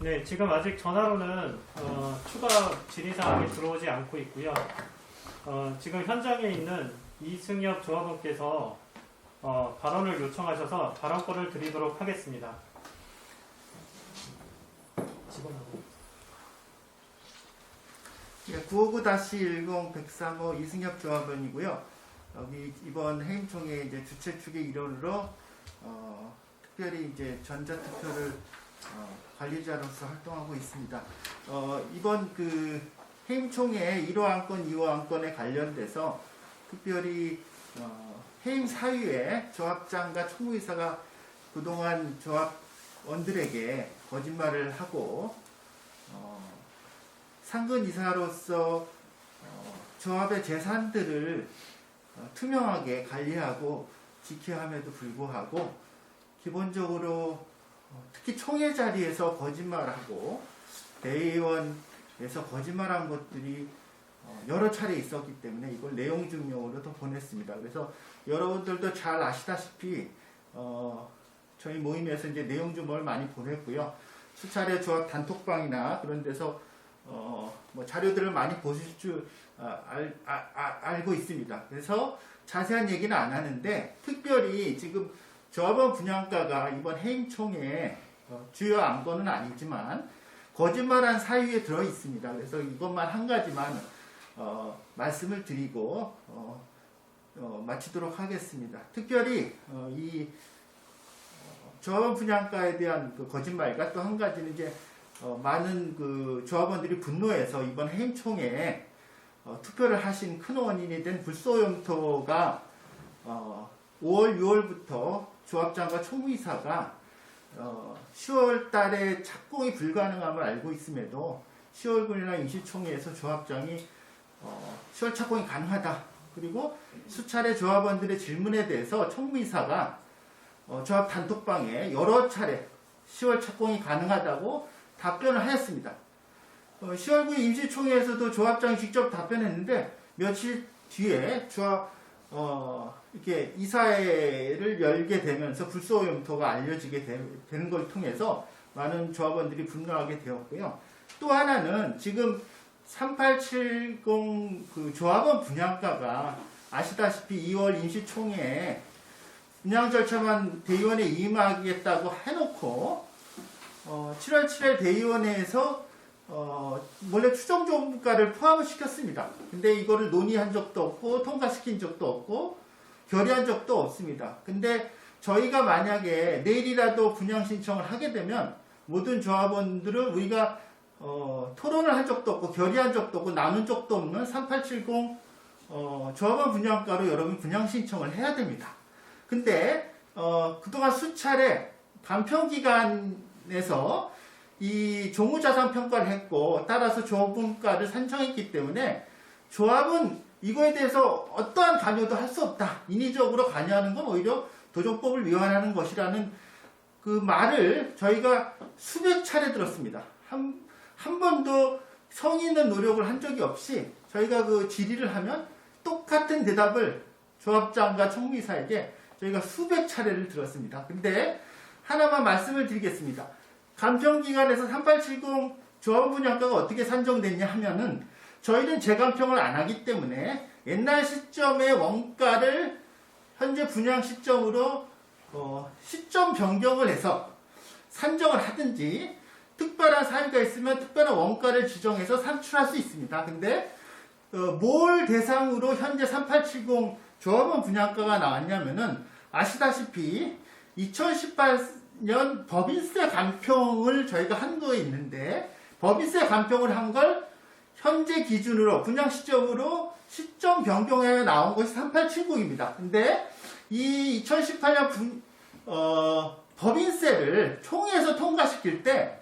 네, 지금 아직 전화로는 어, 추가 질의사항이 들어오지 않고 있고요. 어, 지금 현장에 있는 이승엽 조합원께서 어, 발언을 요청하셔서 발언권을 드리도록 하겠습니다. 예, 959-10 103호 이승엽 조합원이고요. 여기 이번 해임총회 주최 측의 일원으로 어, 특별히 이제 전자투표를 어, 관리자로서 활동하고 있습니다. 어, 이번 그 해임총회 1호 안건, 2호 안건에 관련돼서 특별히 어, 해임 사유에 조합장과 총무이사가 그동안 조합원들에게 거짓말을 하고 어, 상근 이사로서 어, 조합의 재산들을 어, 투명하게 관리하고 지켜야 함에도 불구하고 기본적으로 어, 특히 총회 자리에서 거짓말하고 대의원에서 거짓말한 것들이 어, 여러 차례 있었기 때문에 이걸 내용 증명으로도 보냈습니다. 그래서 여러분들도 잘 아시다시피 어, 저희 모임에서 이제 내용 증명을 많이 보냈고요. 수차례 조합 단톡방이나 그런 데서 어, 뭐 자료들을 많이 보실 줄 아, 알, 아, 아, 알고 있습니다. 그래서 자세한 얘기는 안 하는데 특별히 지금 조합원 분양가가 이번 해임총회 어, 주요 안건은 아니지만 거짓말한 사유에 들어 있습니다. 그래서 이것만 한 가지만 어, 말씀을 드리고 어, 어, 마치도록 하겠습니다. 특별히 어, 이 어, 조합원 분양가에 대한 그 거짓말과 또 한 가지는 이제 어, 많은 그 조합원들이 분노해서 이번 해임총회에 어, 투표를 하신 큰 원인이 된 불소용토가 어, 5월, 6월부터 조합장과 총무이사가 어, 10월 달에 착공이 불가능함을 알고 있음에도 10월군이나 임시총회에서 조합장이 어, 10월 착공이 가능하다. 그리고 수차례 조합원들의 질문에 대해서 총무이사가 어, 조합 단톡방에 여러 차례 10월 착공이 가능하다고 답변을 하였습니다. 어, 10월 9일 임시총회에서도 조합장이 직접 답변했는데 며칠 뒤에 조합 어, 이렇게 이사회를 열게 되면서 불소 용토가 알려지게 되, 되는 걸 통해서 많은 조합원들이 분노하게 되었고요. 또 하나는 지금 3870그 조합원 분양가가 아시다시피 2월 임시총회에 분양 절차만 대의원에 임하겠다고 해놓고 어, 7월 7일 대의원회에서 어, 원래 추정 종가를 포함을 시켰습니다. 근데 이거를 논의한 적도 없고 통과시킨 적도 없고 결의한 적도 없습니다. 근데 저희가 만약에 내일이라도 분양 신청을 하게 되면 모든 조합원들은 우리가 어, 토론을 한 적도 없고 결의한 적도 없고 나눈 적도 없는 3870 어, 조합원 분양가로 여러분 분양 신청을 해야 됩니다. 근데 어, 그동안 수차례 간평 기간에서 이 종우자산 평가를 했고 따라서 조합분가를 산정했기 때문에 조합은 이거에 대해서 어떠한 관여도 할 수 없다. 인위적으로 관여하는 건 오히려 도정법을 위반하는 것이라는 그 말을 저희가 수백 차례 들었습니다. 한, 한 번도 성의 있는 노력을 한 적이 없이 저희가 그 질의를 하면 똑같은 대답을 조합장과 총무이사에게 저희가 수백 차례를 들었습니다. 근데 하나만 말씀을 드리겠습니다. 감평기관에서 3870 조합 분양가가 어떻게 산정됐냐 하면은 저희는 재감평을 안 하기 때문에 옛날 시점의 원가를 현재 분양 시점으로 어, 시점 변경을 해서 산정을 하든지 특별한 사유가 있으면 특별한 원가를 지정해서 산출할 수 있습니다. 근데 어, 뭘 대상으로 현재 3870 조합원 분양가가 나왔냐면은 아시다시피 2018 년 법인세 감평을 저희가 한 거에 있는데 법인세 감평을 한 걸 현재 기준으로 분양 시점으로 시점 변경해 나온 것이 3870입니다. 근데 이 2018년 분, 어, 법인세를 총회에서 통과시킬 때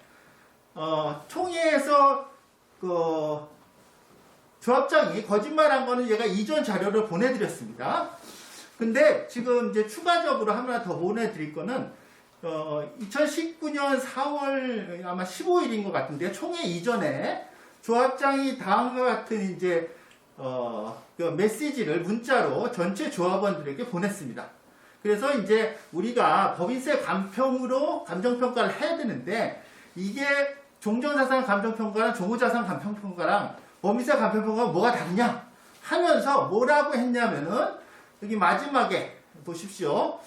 어, 총회에서 그 조합장이 거짓말한 거는 얘가 이전 자료를 보내드렸습니다. 근데 지금 이제 추가적으로 하나 더 보내드릴 거는 어, 2019년 4월 아마 15일인 것 같은데 총회 이전에 조합장이 다음과 같은 이제 어, 그 메시지를 문자로 전체 조합원들에게 보냈습니다. 그래서 이제 우리가 법인세 감평으로 감정평가를 해야 되는데 이게 종전자산 감정평가랑 종후자산 감정평가랑 법인세 감정평가가 뭐가 다르냐 하면서 뭐라고 했냐면은 여기 마지막에 보십시오.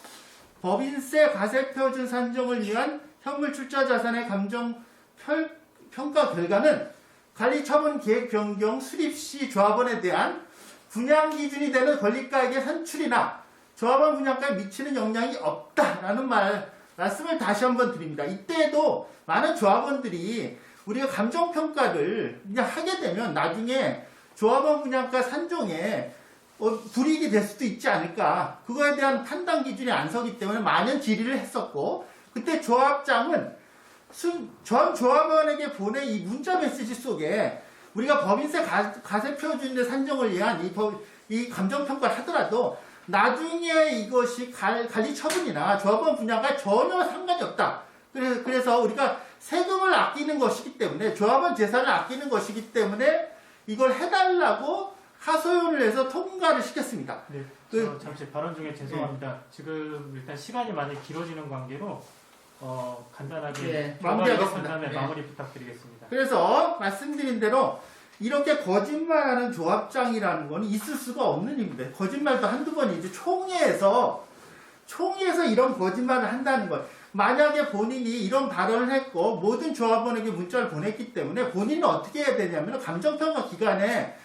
법인세 가세표준 산정을 위한 현물 출자 자산의 감정 펼- 평가 결과는 관리 처분 계획 변경 수립 시 조합원에 대한 분양 기준이 되는 권리가액의 산출이나 조합원 분양가에 미치는 영향이 없다라는 말 말씀을 다시 한번 드립니다. 이때도 많은 조합원들이 우리가 감정 평가를 그냥 하게 되면 나중에 조합원 분양가 산정에 어, 불이익이 될 수도 있지 않을까. 그거에 대한 판단 기준이 안 서기 때문에 많은 질의를 했었고, 그때 조합장은 순- 전 조합원에게 보낸 이 문자 메시지 속에 우리가 법인세 가, 가세 표준의 산정을 위한 이, 법, 이 감정평가를 하더라도 나중에 이것이 관- 관리 처분이나 조합원 분야가 전혀 상관이 없다. 그래서, 그래서 우리가 세금을 아끼는 것이기 때문에 조합원 재산을 아끼는 것이기 때문에 이걸 해달라고 하소연을 해서 통과를 시켰습니다. 네, 그- 저 잠시 발언 중에 죄송합니다. 지금 일단 시간이 많이 길어지는 관계로 어, 간단하게 예, 마무리하겠습니다. 다음에 예. 마무리 부탁드리겠습니다. 그래서 말씀드린 대로 이렇게 거짓말하는 조합장이라는 건 있을 수가 없는 일입니다. 거짓말도 한두 번이지 총회에서 총회에서 이런 거짓말을 한다는 것. 만약에 본인이 이런 발언을 했고 모든 조합원에게 문자를 보냈기 때문에 본인은 어떻게 해야 되냐면 감정평가 기간에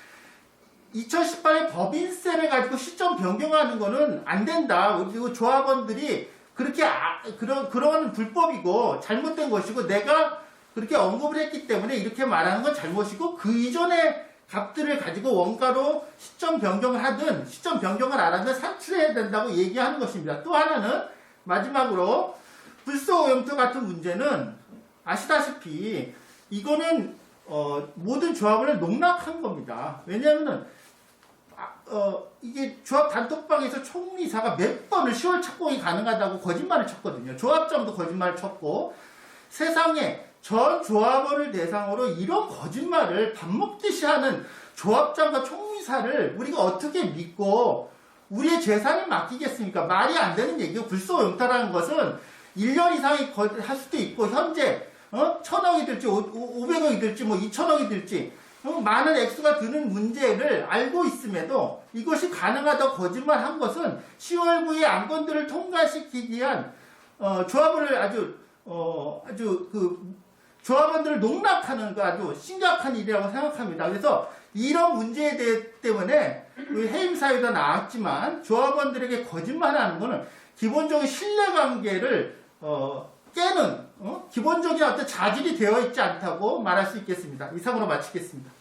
2018년 법인세를 가지고 시점 변경하는 거는 안 된다. 그리고 조합원들이 그렇게 아- 그런 그런 불법이고 잘못된 것이고 내가 그렇게 언급을 했기 때문에 이렇게 말하는 건 잘못이고 그 이전의 값들을 가지고 원가로 시점 변경을 하든 시점 변경을 안 하든 산출해야 된다고 얘기하는 것입니다. 또 하나는 마지막으로 불소 오염토 같은 문제는 아시다시피 이거는 어, 모든 조합을 농락한 겁니다. 왜냐하면은 아, 어, 이게 조합 단톡방에서 총리사가 몇 번을 10월 착공이 가능하다고 거짓말을 쳤거든요. 조합장도 거짓말을 쳤고 세상에 전 조합원을 대상으로 이런 거짓말을 밥 먹듯이 하는 조합장과 총리사를 우리가 어떻게 믿고 우리의 재산을 맡기겠습니까? 말이 안 되는 얘기고 불소용타라는 것은 1년 이상이 거- 할 수도 있고 현재 어? 천억이 오- 500억이 들지 뭐 2천억이 들지 어? 많은 액수가 드는 문제를 알고 있음에도 이것이 가능하다고 거짓말한 것은 10월 9일 안건들을 통과시키기 위한 어, 조합을 아주 어, 아주 그 조합원들을 농락하는 그 아주 심각한 일이라고 생각합니다. 그래서 이런 문제에 대해 때문에 해임 사유도 나왔지만 조합원들에게 거짓말하는 것은 기본적인 신뢰관계를 어, 깨는 어? 기본적인 어떤 자질이 되어 있지 않다고 말할 수 있겠습니다. 이상으로 마치겠습니다.